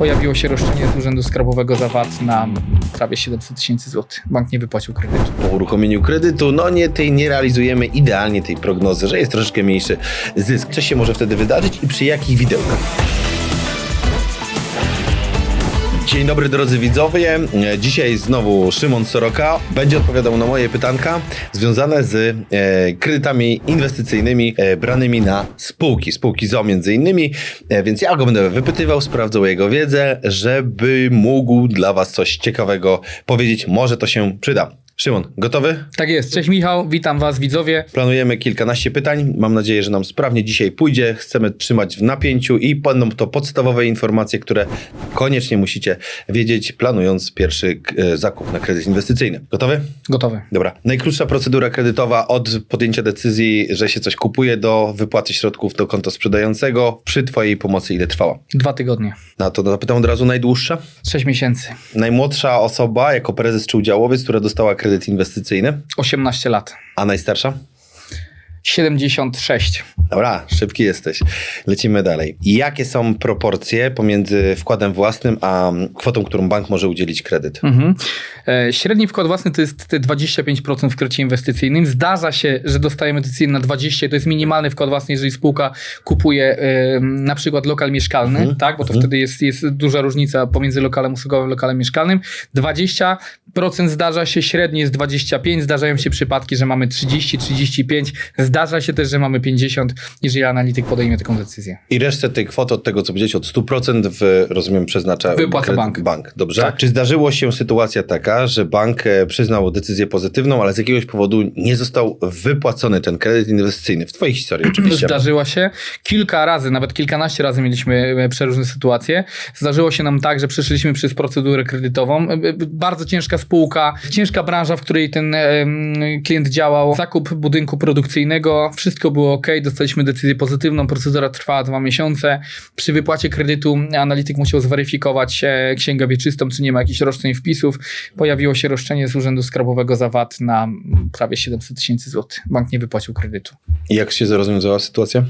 Pojawiło się roszczenie z Urzędu Skarbowego za VAT na prawie 700 tysięcy złotych. Bank nie wypłacił kredytu. po uruchomieniu kredytu, no nie, tej, nie realizujemy idealnie tej prognozy, że jest troszeczkę mniejszy zysk. Co się może wtedy wydarzyć i przy jakich widełkach? Dzień dobry drodzy widzowie. E, Dzisiaj znowu Szymon Soroka będzie odpowiadał na moje pytanka związane z e, kredytami inwestycyjnymi e, branymi na spółki, spółki ZO między innymi. Więc ja go będę wypytywał, sprawdzał jego wiedzę, żeby mógł dla Was coś ciekawego powiedzieć. Może to się przyda. Szymon, gotowy? Tak jest. Cześć Michał, witam Was widzowie. Planujemy kilkanaście pytań. Mam nadzieję, że nam sprawnie dzisiaj pójdzie. Chcemy trzymać w napięciu i będą to podstawowe informacje, które koniecznie musicie wiedzieć, planując pierwszy e, zakup na kredyt inwestycyjny. Gotowy? Gotowy. Dobra. Najkrótsza procedura kredytowa od podjęcia decyzji, że się coś kupuje, do wypłaty środków do konta sprzedającego. Przy Twojej pomocy ile trwała? Dwa tygodnie. Na to zapytam od razu najdłuższa. Sześć miesięcy. Najmłodsza osoba jako prezes czy udziałowiec, która dostała kredyt inwestycyjny, 18 lat. a najstarsza? 76. Dobra, szybki jesteś. Lecimy dalej. Jakie są proporcje pomiędzy wkładem własnym a kwotą, którą bank może udzielić kredyt? Mhm. E, Średni wkład własny to jest te 25% w kredycie inwestycyjnym. Zdarza się, że dostajemy decyzję na 20%. To jest minimalny wkład własny, jeżeli spółka kupuje e, na przykład lokal mieszkalny, Mhm. tak? bo to Mhm. wtedy jest, jest duża różnica pomiędzy lokalem usługowym a lokalem mieszkalnym. 20% zdarza się, średnie jest 25%. Zdarzają się przypadki, że mamy 30, 35. Zdarza się też, że mamy 50, jeżeli analityk podejmie taką decyzję. I resztę tej kwoty od tego, co powiedzieć, od 100% w, rozumiem, przeznacza Wypłaca bank. bank. Dobrze. Tak. Czy zdarzyło się sytuacja taka, że bank e, przyznał decyzję pozytywną, ale z jakiegoś powodu nie został wypłacony ten kredyt inwestycyjny? W Twojej historii oczywiście. Zdarzyła się kilka razy, nawet kilkanaście razy mieliśmy e, przeróżne sytuacje. Zdarzyło się nam tak, że przeszliśmy przez procedurę kredytową. E, Bardzo ciężka spółka, ciężka branża, w której ten klient działał. Zakup budynku produkcyjnego, wszystko było ok, dostaliśmy decyzję pozytywną, procedura trwała dwa miesiące. Przy wypłacie kredytu analityk musiał zweryfikować e, księgę wieczystą, czy nie ma jakichś roszczeń wpisów. Pojawiło się roszczenie z Urzędu Skarbowego za VAT na prawie 700 tysięcy złotych. Bank nie wypłacił kredytu I jak się rozwiązała sytuacja?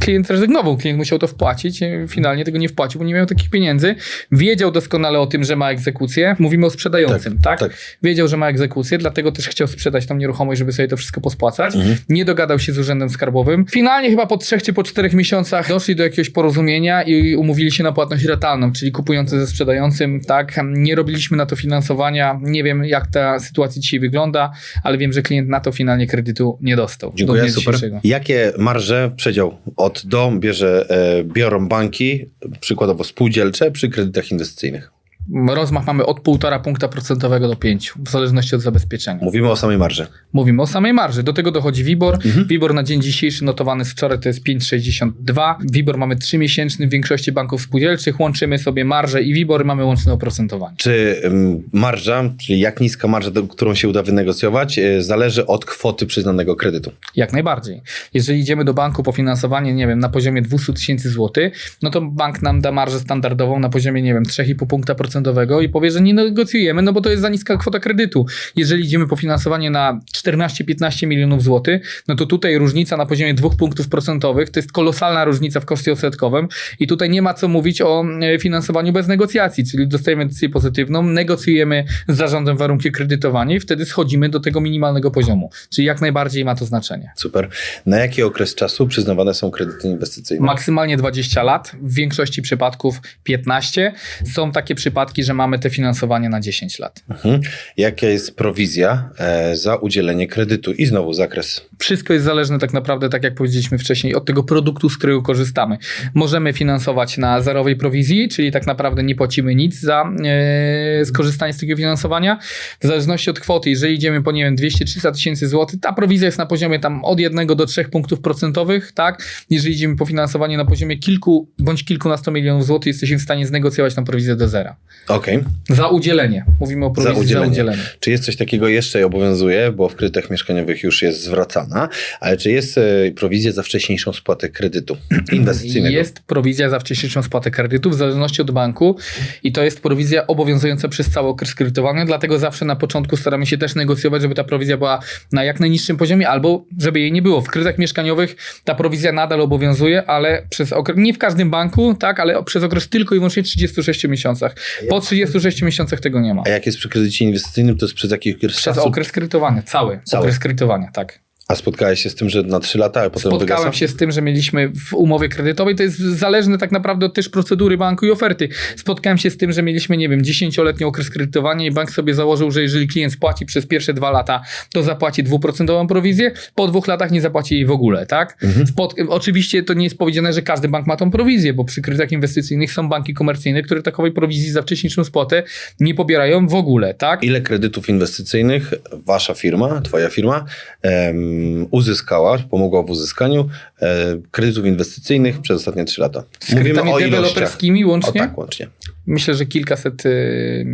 Klient rezygnował, klient musiał to wpłacić, finalnie tego nie wpłacił, bo nie miał takich pieniędzy. Wiedział doskonale o tym, że ma egzekucję. Mówimy o sprzedającym, tak? tak. Wiedział, że ma egzekucję, dlatego też chciał sprzedać tą nieruchomość, żeby sobie to wszystko pospłacać. Mhm. Nie dogadał się z urzędem skarbowym. Finalnie chyba po trzech czy po czterech miesiącach doszli do jakiegoś porozumienia i umówili się na płatność ratalną, czyli kupujący ze sprzedającym, tak? Nie robiliśmy na to finansowania. Nie wiem, jak ta sytuacja dzisiaj wygląda, ale wiem, że klient na to finalnie kredytu nie dostał. do Dziękuję, super. Jakie marże, przedział od do bierze, e, biorą banki, przykładowo spółdzielcze, przy kredytach inwestycyjnych? Rozmach mamy od 1,5 punkta procentowego do 5, w zależności od zabezpieczenia. Mówimy o samej marży. Mówimy o samej marży. Do tego dochodzi WIBOR. Mhm. WIBOR na dzień dzisiejszy notowany z wczoraj to jest 5,62. WIBOR mamy 3-miesięczny w większości banków spółdzielczych. Łączymy sobie marżę i WIBOR mamy łączne oprocentowanie. Czy marża, czyli jak niska marża, którą się uda wynegocjować, y, zależy od kwoty przyznanego kredytu? Jak najbardziej. Jeżeli idziemy do banku po finansowanie, nie wiem, na poziomie 200 tysięcy złotych, no to bank nam da marżę standardową na poziomie, nie wiem, 3,5 punkta procentowego i powie, że nie negocjujemy, no bo to jest za niska kwota kredytu. Jeżeli idziemy po finansowanie na 14-15 milionów złotych, no to tutaj różnica na poziomie 2 punktów procentowych to jest kolosalna różnica w koszcie odsetkowym i tutaj nie ma co mówić o e, finansowaniu bez negocjacji, czyli dostajemy decyzję pozytywną, negocjujemy z zarządem warunki kredytowania i wtedy schodzimy do tego minimalnego poziomu, czyli jak najbardziej ma to znaczenie. Super. Na jaki okres czasu przyznawane są kredyty inwestycyjne? Maksymalnie 20 lat, w większości przypadków 15. Są takie przypadki, że mamy te finansowanie na 10 lat. Mhm. Jaka jest prowizja e, za udzielenie kredytu? I znowu zakres. Wszystko jest zależne tak naprawdę, tak jak powiedzieliśmy wcześniej, od tego produktu, z którego korzystamy. Możemy finansować na zerowej prowizji, czyli tak naprawdę nie płacimy nic za e, skorzystanie z takiego finansowania. W zależności od kwoty, jeżeli idziemy po, nie wiem, 200-300 tysięcy złotych, ta prowizja jest na poziomie tam od 1 do 3 punktów procentowych, tak? Jeżeli idziemy po finansowanie na poziomie kilku bądź kilkunastu milionów złotych, jesteśmy w stanie znegocjować tą prowizję do zera. Okej. Za udzielenie. Mówimy o prowizji za udzielenie. udzielenie. Czy jest coś takiego jeszcze obowiązuje, bo w kredytach mieszkaniowych już jest zwracana, ale czy jest e, prowizja za wcześniejszą spłatę kredytu inwestycyjnego? Jest prowizja za wcześniejszą spłatę kredytu w zależności od banku i to jest prowizja obowiązująca przez cały okres kredytowania, dlatego zawsze na początku staramy się też negocjować, żeby ta prowizja była na jak najniższym poziomie albo żeby jej nie było. W kredytach mieszkaniowych ta prowizja nadal obowiązuje, ale przez okres, nie w każdym banku, tak, ale przez okres tylko i wyłącznie 36 miesiącach. Po 36 miesiącach tego nie ma. A jak jest przy kredycie inwestycyjnym, to jest przez jaki okres Przez czasu? okres kredytowania, cały, Cały. okres kredytowania, tak. A spotkałeś się z tym, że na 3 lata, a potem Spotkałem wygasa? się z tym, że mieliśmy w umowie kredytowej, to jest zależne tak naprawdę od też procedury banku i oferty. Spotkałem się z tym, że mieliśmy, nie wiem, 10-letni okres kredytowania i bank sobie założył, że jeżeli klient spłaci przez pierwsze dwa lata, to zapłaci dwuprocentową prowizję, po dwóch latach nie zapłaci jej w ogóle, tak? Spot- oczywiście to nie jest powiedziane, że każdy bank ma tą prowizję, bo przy kredytach inwestycyjnych są banki komercyjne, które takowej prowizji za wcześniejszą spłatę nie pobierają w ogóle, tak? Ile kredytów inwestycyjnych wasza firma, twoja firma em, uzyskała, pomogła w uzyskaniu e, kredytów inwestycyjnych przez ostatnie 3 lata? Z kredytami ilościach. deweloperskimi O łącznie? tak, łącznie. Myślę, że kilkaset y,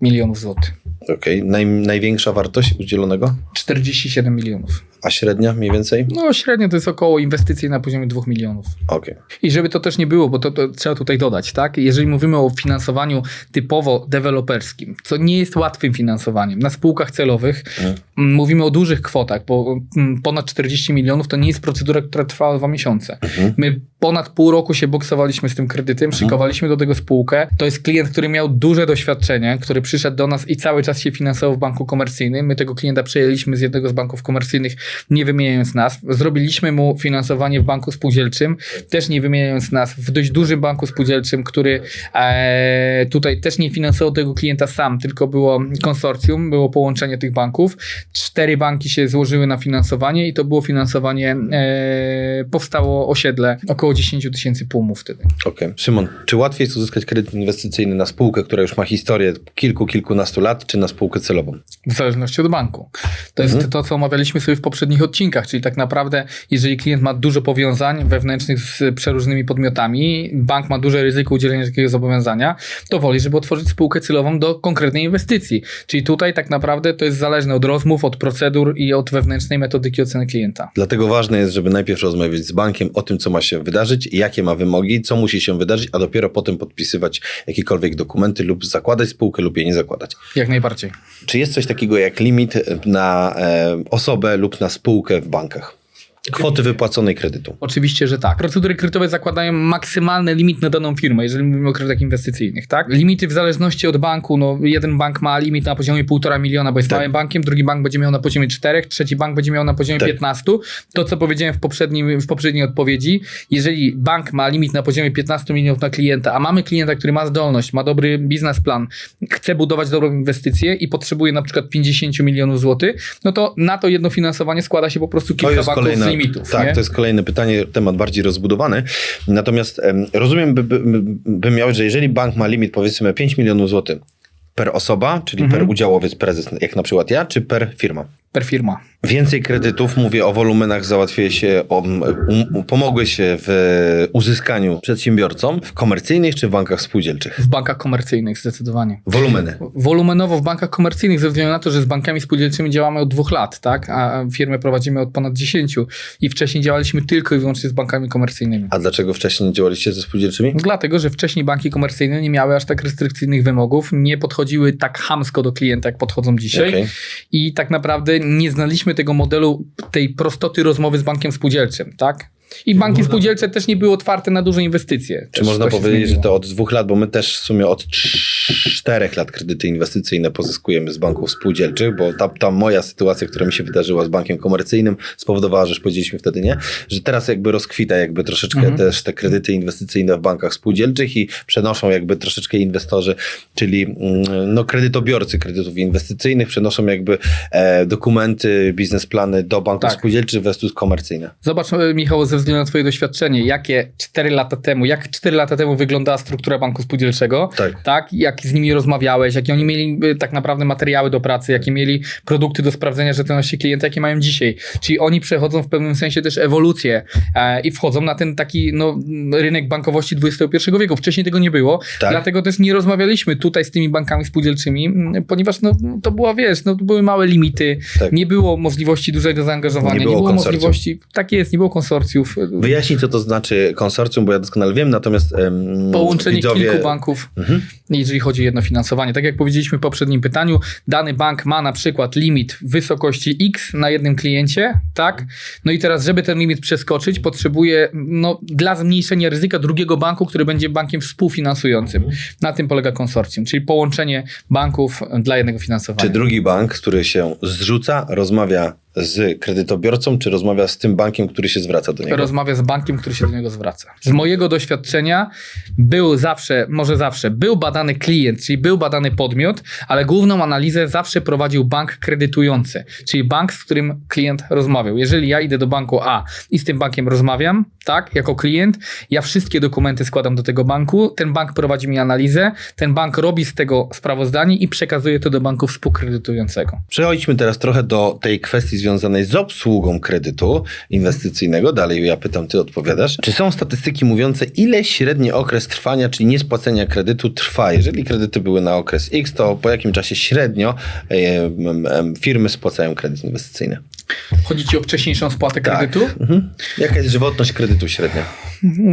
milionów złotych. Okej. Naj, największa wartość udzielonego? 47 milionów. A średnia mniej więcej? No średnio to jest około inwestycji na poziomie 2 milionów. Okej. I żeby to też nie było, bo to, to trzeba tutaj dodać, tak? Jeżeli mówimy o finansowaniu typowo deweloperskim, co nie jest łatwym finansowaniem, na spółkach celowych Mhm. m, mówimy o dużych kwotach, bo ponad 40 milionów to nie jest procedura, która trwała dwa miesiące. Mhm. My ponad pół roku się boksowaliśmy z tym kredytem, szykowaliśmy do tego spółkę. To jest klient, który miał duże doświadczenie, który przyszedł do nas i cały czas się finansował w banku komercyjnym. My tego klienta przejęliśmy z jednego z banków komercyjnych, nie wymieniając nas. Zrobiliśmy mu finansowanie w banku spółdzielczym, też nie wymieniając nas, w dość dużym banku spółdzielczym, który e, tutaj też nie finansował tego klienta sam, tylko było konsorcjum, było połączenie tych banków. Cztery banki się złożyły na finansowanie i to było finansowanie, e, powstało osiedle, około 10 tysięcy płumów wtedy. Okej. Szymon, czy łatwiej jest uzyskać kredyt inwestycyjny na spółkę, która już ma historię kilku, kilkunastu lat, czy na spółkę celową? W zależności od banku. To jest to, co omawialiśmy sobie w poprzednich odcinkach, czyli tak naprawdę, jeżeli klient ma dużo powiązań wewnętrznych z przeróżnymi podmiotami, bank ma duże ryzyko udzielenia takiego zobowiązania, to woli, żeby otworzyć spółkę celową do konkretnej inwestycji. Czyli tutaj tak naprawdę to jest zależne od rozmów, od procedur i od wewnętrznej metodyki oceny klienta. Dlatego ważne jest, żeby najpierw rozmawiać z bankiem o tym, co ma się wydarzyć, jakie ma wymogi, co musi się wydarzyć, a dopiero potem podpisywać jakiekolwiek dokumenty lub zakładać spółkę lub jej nie zakładać. Jak najbardziej. Czy jest coś takiego jak limit na e, osobę lub na spółkę w bankach? Kwoty wypłaconej kredytu. Oczywiście, że tak. Procedury kredytowe zakładają maksymalny limit na daną firmę, jeżeli mówimy o kredytach inwestycyjnych, tak? Limity w zależności od banku, no jeden bank ma limit na poziomie 1,5 miliona, bo jest Tak. małym bankiem, drugi bank będzie miał na poziomie 4, trzeci bank będzie miał na poziomie Tak. 15. To, co powiedziałem w, poprzednim, w poprzedniej odpowiedzi, jeżeli bank ma limit na poziomie 15 milionów na klienta, a mamy klienta, który ma zdolność, ma dobry biznesplan, chce budować dobrą inwestycję i potrzebuje na przykład 50 milionów złotych, no to na to jedno finansowanie składa się po prostu kilka banków z limitów. tak, nie? to jest kolejne pytanie, temat bardziej rozbudowany. Natomiast em, rozumiem, by, by, by miał, że jeżeli bank ma limit powiedzmy 5 milionów złotych per osoba, czyli Mhm. per udziałowiec, prezes, jak na przykład ja, czy per firma? Per firma. Więcej kredytów, mówię o wolumenach, załatwiły się, o, um, pomogły się w uzyskaniu przedsiębiorcom w komercyjnych czy w bankach spółdzielczych? W bankach komercyjnych zdecydowanie. Wolumeny. Wolumenowo w bankach komercyjnych, ze względu na to, że z bankami spółdzielczymi działamy od dwóch lat, tak? a firmę prowadzimy od ponad 10 i wcześniej działaliśmy tylko i wyłącznie z bankami komercyjnymi. A dlaczego wcześniej nie działaliście ze spółdzielczymi? Dlatego, że wcześniej banki komercyjne nie miały aż tak restrykcyjnych wymogów, nie podchodziły tak chamsko do klienta, jak podchodzą dzisiaj. Okej. I tak naprawdę nie znaliśmy tego modelu, tej prostoty rozmowy z bankiem spółdzielczym, tak? I banki spółdzielcze też nie były otwarte na duże inwestycje. Czy Też można powiedzieć, że to od dwóch lat, bo my też w sumie od cz- czterech lat kredyty inwestycyjne pozyskujemy z banków spółdzielczych, bo ta, ta moja sytuacja, która mi się wydarzyła z bankiem komercyjnym, spowodowała, że już powiedzieliśmy wtedy nie, że teraz jakby rozkwita jakby troszeczkę Mhm. też te kredyty inwestycyjne w bankach spółdzielczych i przenoszą jakby troszeczkę inwestorzy, czyli mm, no, kredytobiorcy kredytów inwestycyjnych przenoszą jakby e, dokumenty, biznesplany do banków Tak. spółdzielczych versus komercyjne. Zobacz, e, Michał, ze ze względu na twoje doświadczenie, jakie 4 lata temu, jak 4 lata temu wyglądała struktura banku spółdzielczego, Tak. tak, jak z nimi rozmawiałeś, jakie oni mieli y, tak naprawdę materiały do pracy, jakie mieli produkty do sprawdzenia rzetelności klienta, jakie mają dzisiaj. Czyli oni przechodzą w pewnym sensie też ewolucję e, i wchodzą na ten taki no, rynek bankowości XXI wieku. Wcześniej tego nie było, Tak. dlatego też nie rozmawialiśmy tutaj z tymi bankami spółdzielczymi, ponieważ no, to była, wiesz, no, to były małe limity, Tak. nie było możliwości dużego zaangażowania, Nie nie było było, konsorcjum. możliwości, tak jest, nie było konsorcjów. Wyjaśnij, co to znaczy konsorcjum, bo ja doskonale wiem, natomiast em, Połączenie widzowie... kilku banków, Mhm. Jeżeli chodzi o jedno finansowanie. Tak jak powiedzieliśmy w poprzednim pytaniu, dany bank ma na przykład limit wysokości X na jednym kliencie, tak? No i teraz, żeby ten limit przeskoczyć, potrzebuje no, dla zmniejszenia ryzyka drugiego banku, który będzie bankiem współfinansującym. Na tym polega konsorcjum, czyli połączenie banków dla jednego finansowania. Czy drugi bank, który się zrzuca, rozmawia z kredytobiorcą, czy rozmawia z tym bankiem, który się zwraca do niego? rozmawia z bankiem, który się do niego zwraca. Z mojego doświadczenia był zawsze, może zawsze, był badany klient, czyli był badany podmiot, ale główną analizę zawsze prowadził bank kredytujący, czyli bank, z którym klient rozmawiał. Jeżeli ja idę do banku A i z tym bankiem rozmawiam, tak, jako klient, ja wszystkie dokumenty składam do tego banku, ten bank prowadzi mi analizę, ten bank robi z tego sprawozdanie i przekazuje to do banku współkredytującego. Przechodźmy teraz trochę do tej kwestii związanej z obsługą kredytu inwestycyjnego. Dalej ja pytam, ty odpowiadasz. Czy są statystyki mówiące, ile średni okres trwania, czyli niespłacenia kredytu trwa? Jeżeli kredyty były na okres X, to po jakim czasie średnio e, firmy spłacają kredyt inwestycyjny? Chodzi ci o wcześniejszą spłatę Tak. kredytu? Mhm. Jaka jest żywotność kredytu średnia?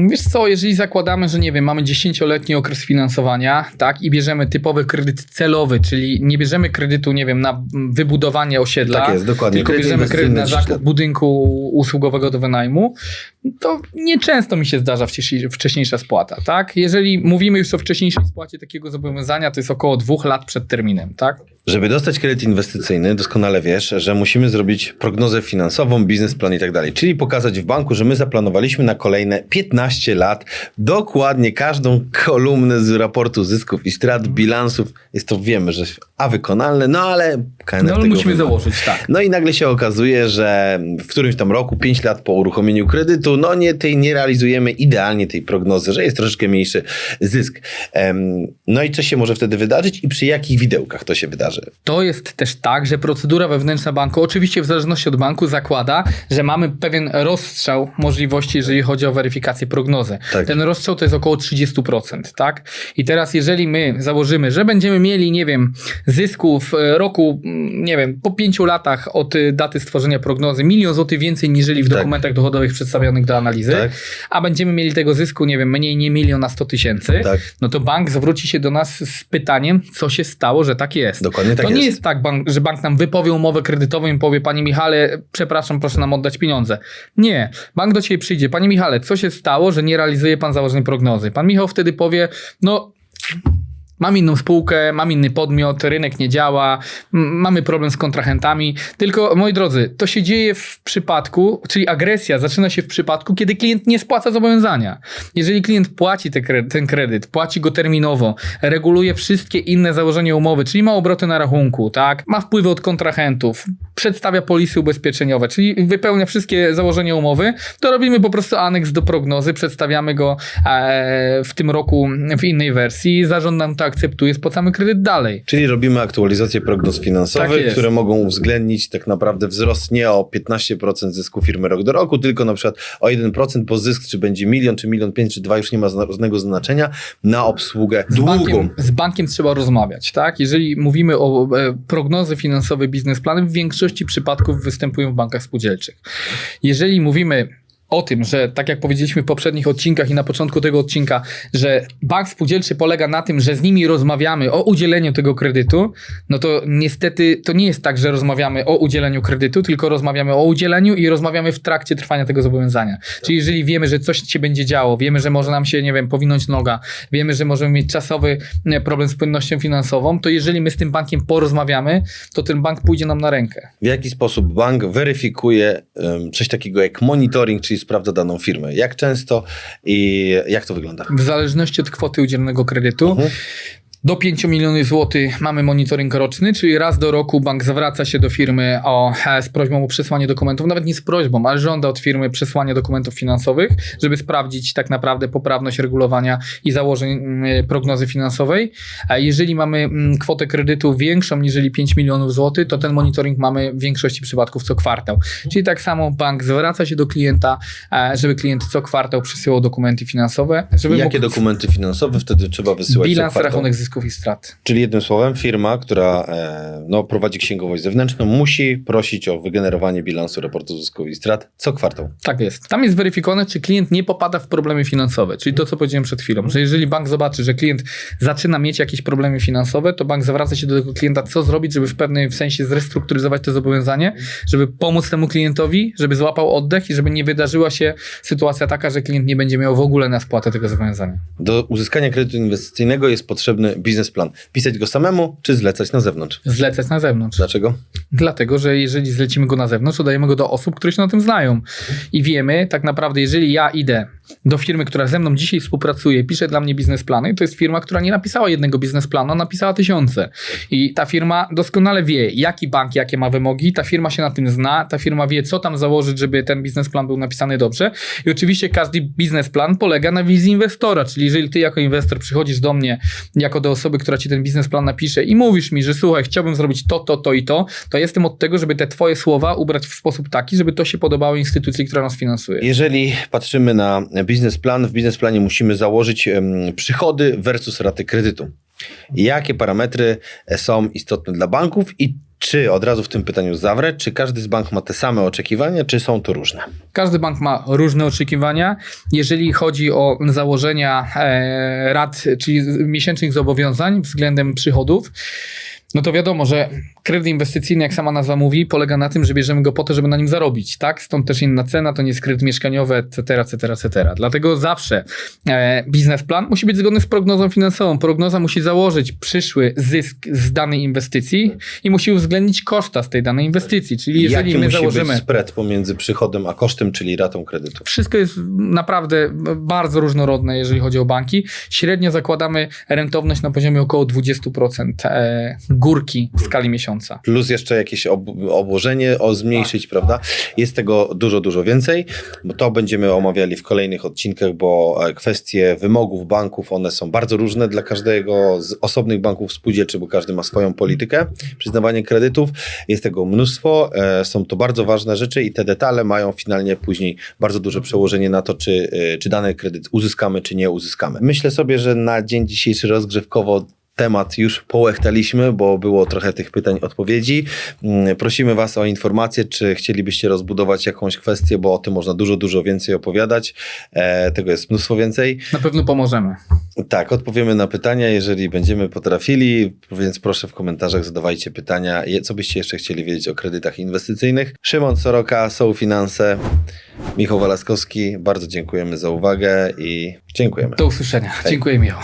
Wiesz co, jeżeli zakładamy, że nie wiem, mamy 10-letni okres finansowania, tak, i bierzemy typowy kredyt celowy, czyli nie bierzemy kredytu, nie wiem, na wybudowanie osiedla, Tak jest, dokładnie. tylko Kredyt bierzemy kredyt na zakup 10 budynku usługowego do wynajmu, to nieczęsto mi się zdarza wcześniej- wcześniejsza spłata, tak? Jeżeli mówimy już o wcześniejszej spłacie takiego zobowiązania, to jest około dwóch lat przed terminem, tak? Żeby dostać kredyt inwestycyjny, doskonale wiesz, że musimy zrobić prognozę finansową, biznesplan i tak dalej. Czyli pokazać w banku, że my zaplanowaliśmy na kolejne 15 lat dokładnie każdą kolumnę z raportu zysków i strat, bilansów. Jest to, wiemy, że a wykonalne, no ale KNF No ale musimy wymaga. założyć, tak. No i nagle się okazuje, że w którymś tam roku, 5 lat po uruchomieniu kredytu, no nie, tej, nie realizujemy idealnie tej prognozy, że jest troszeczkę mniejszy zysk. No i co się może wtedy wydarzyć i przy jakich widełkach to się wydarzy? To jest też tak, że procedura wewnętrzna banku, oczywiście w zależności od banku, zakłada, że mamy pewien rozstrzał możliwości, jeżeli chodzi o weryfikację prognozy. Tak. Ten rozstrzał to jest około 30%, tak? I teraz, jeżeli my założymy, że będziemy mieli, nie wiem, zysku w e, roku, mm, nie wiem, po pięciu latach od y, daty stworzenia prognozy, milion złotych więcej niżeli w Tak. dokumentach dochodowych przedstawionych do analizy, Tak. a będziemy mieli tego zysku, nie wiem, mniej nie milion na 100 tysięcy, Tak. no to bank zwróci się do nas z pytaniem, co się stało, że tak jest. Dokładnie tak to nie jest. jest tak, bank, że bank nam wypowie umowę kredytową i powie, panie Michale, przepraszam, proszę nam oddać pieniądze. Nie. Bank do ciebie przyjdzie, panie Michale, co się stało, że nie realizuje pan założeń prognozy? Pan Michał wtedy powie, no Mam inną spółkę, mam inny podmiot, rynek nie działa, mamy problem z kontrahentami. Tylko, moi drodzy, to się dzieje w przypadku, czyli agresja zaczyna się w przypadku, kiedy klient nie spłaca zobowiązania. Jeżeli klient płaci te ten kredyt, płaci go terminowo, reguluje wszystkie inne założenia umowy, czyli ma obroty na rachunku, tak, ma wpływy od kontrahentów, przedstawia polisy ubezpieczeniowe, czyli wypełnia wszystkie założenia umowy, to robimy po prostu aneks do prognozy, przedstawiamy go e, w tym roku w innej wersji, zarząd nam to akceptuje, spłacamy kredyt dalej. Czyli robimy aktualizację prognoz Tak finansowych, jest. które mogą uwzględnić tak naprawdę wzrost nie o 15% zysku firmy rok do roku, tylko na przykład o 1%, bo zysk czy będzie milion, czy milion pięć, czy dwa już nie ma żadnego znaczenia na obsługę Z długą. bankiem, z bankiem trzeba rozmawiać, tak? Jeżeli mówimy o e, prognozy finansowe, biznesplany, w większości przypadków występują w bankach spółdzielczych. Jeżeli mówimy o tym, że tak jak powiedzieliśmy w poprzednich odcinkach i na początku tego odcinka, że bank spółdzielczy polega na tym, że z nimi rozmawiamy o udzieleniu tego kredytu, no to niestety to nie jest tak, że rozmawiamy o udzieleniu kredytu, tylko rozmawiamy o udzieleniu i rozmawiamy w trakcie trwania tego zobowiązania. Czyli jeżeli wiemy, że coś się będzie działo, wiemy, że może nam się, nie wiem, powinąć noga, wiemy, że możemy mieć czasowy problem z płynnością finansową, to jeżeli my z tym bankiem porozmawiamy, to ten bank pójdzie nam na rękę. W jaki sposób bank weryfikuje em, coś takiego jak monitoring, czyli sprawdza daną firmę? Jak często i jak to wygląda? W zależności od kwoty udzielonego kredytu, Mhm. Do 5 milionów złotych mamy monitoring roczny, czyli raz do roku bank zwraca się do firmy o, e, z prośbą o przesłanie dokumentów, nawet nie z prośbą, ale żąda od firmy przesłania dokumentów finansowych, żeby sprawdzić tak naprawdę poprawność regulowania i założeń mm, prognozy finansowej. A jeżeli mamy mm, kwotę kredytu większą niż 5 milionów złotych, to ten monitoring mamy w większości przypadków co kwartał. Czyli tak samo bank zwraca się do klienta, e, żeby klient co kwartał przesyłał dokumenty finansowe, żeby Jakie mógł dokumenty finansowe wtedy trzeba wysyłać bilans, rachunek zysków i strat. Czyli jednym słowem, firma, która e, no, prowadzi księgowość zewnętrzną, musi prosić o wygenerowanie bilansu raportu zysków i strat co kwartał. Tak jest. Tam jest weryfikowane, czy klient nie popada w problemy finansowe. Czyli to, co powiedziałem przed chwilą, że jeżeli bank zobaczy, że klient zaczyna mieć jakieś problemy finansowe, to bank zwraca się do tego klienta, co zrobić, żeby w pewnym sensie zrestrukturyzować to zobowiązanie, żeby pomóc temu klientowi, żeby złapał oddech i żeby nie wydarzyła się sytuacja taka, że klient nie będzie miał w ogóle na spłatę tego zobowiązania. Do uzyskania kredytu inwestycyjnego jest potrzebny biznesplan. Pisać go samemu, czy zlecać na zewnątrz? Zlecać na zewnątrz. Dlaczego? Dlatego, że jeżeli zlecimy go na zewnątrz, to dajemy go do osób, które się na tym znają. I wiemy tak naprawdę, jeżeli ja idę do firmy, która ze mną dzisiaj współpracuje, pisze dla mnie biznesplany, to jest firma, która nie napisała jednego biznesplanu, napisała tysiące. I ta firma doskonale wie, jaki bank, jakie ma wymogi, ta firma się na tym zna, ta firma wie, co tam założyć, żeby ten biznesplan był napisany dobrze. I oczywiście każdy biznesplan polega na wizji inwestora, czyli jeżeli ty jako inwestor przychodzisz do mnie, jako do osoby, która ci ten biznesplan napisze i mówisz mi, że słuchaj, chciałbym zrobić to, to, to i to, to jestem od tego, żeby te twoje słowa ubrać w sposób taki, żeby to się podobało instytucji, która nas finansuje. Jeżeli patrzymy na biznesplan, w biznesplanie musimy założyć przychody versus raty kredytu. Jakie parametry e, są istotne dla banków i czy od razu w tym pytaniu zawrę, czy każdy z banków ma te same oczekiwania, czy są to różne? Każdy bank ma różne oczekiwania. Jeżeli chodzi o założenia e, rat, czyli miesięcznych zobowiązań względem przychodów, no to wiadomo, że kredyt inwestycyjny, jak sama nazwa mówi, polega na tym, że bierzemy go po to, żeby na nim zarobić, tak? Stąd też inna cena, to nie jest kredyt mieszkaniowy, etc., etc., etc. Dlatego zawsze e, biznesplan musi być zgodny z prognozą finansową. Prognoza musi założyć przyszły zysk z danej inwestycji i musi uwzględnić koszta z tej danej inwestycji. Czyli jeżeli Jaki my musi założymy... być spread pomiędzy przychodem a kosztem, czyli ratą kredytu? Wszystko jest naprawdę bardzo różnorodne, jeżeli chodzi o banki. Średnio zakładamy rentowność na poziomie około 20% e, górki w skali miesiąca. Plus jeszcze jakieś ob obłożenie o zmniejszyć, prawda? Jest tego dużo, dużo więcej, bo to będziemy omawiali w kolejnych odcinkach, bo e, kwestie wymogów banków, one są bardzo różne dla każdego z osobnych banków spółdzielczych, bo każdy ma swoją politykę przyznawania kredytów. Jest tego mnóstwo, e, są to bardzo ważne rzeczy i te detale mają finalnie później bardzo duże przełożenie na to, czy, e, czy dany kredyt uzyskamy, czy nie uzyskamy. Myślę sobie, że na dzień dzisiejszy rozgrzewkowo temat już połechtaliśmy, bo było trochę tych pytań, odpowiedzi. Mm, Prosimy Was o informację, czy chcielibyście rozbudować jakąś kwestię, bo o tym można dużo, dużo więcej opowiadać. E, tego jest mnóstwo więcej. Na pewno pomożemy. Tak, odpowiemy na pytania, jeżeli będziemy potrafili, więc proszę w komentarzach zadawajcie pytania, co byście jeszcze chcieli wiedzieć o kredytach inwestycyjnych. Szymon Soroka, Są Finanse, Michał Walaskowski, bardzo dziękujemy za uwagę i dziękujemy. Do usłyszenia. Dziękuję miło.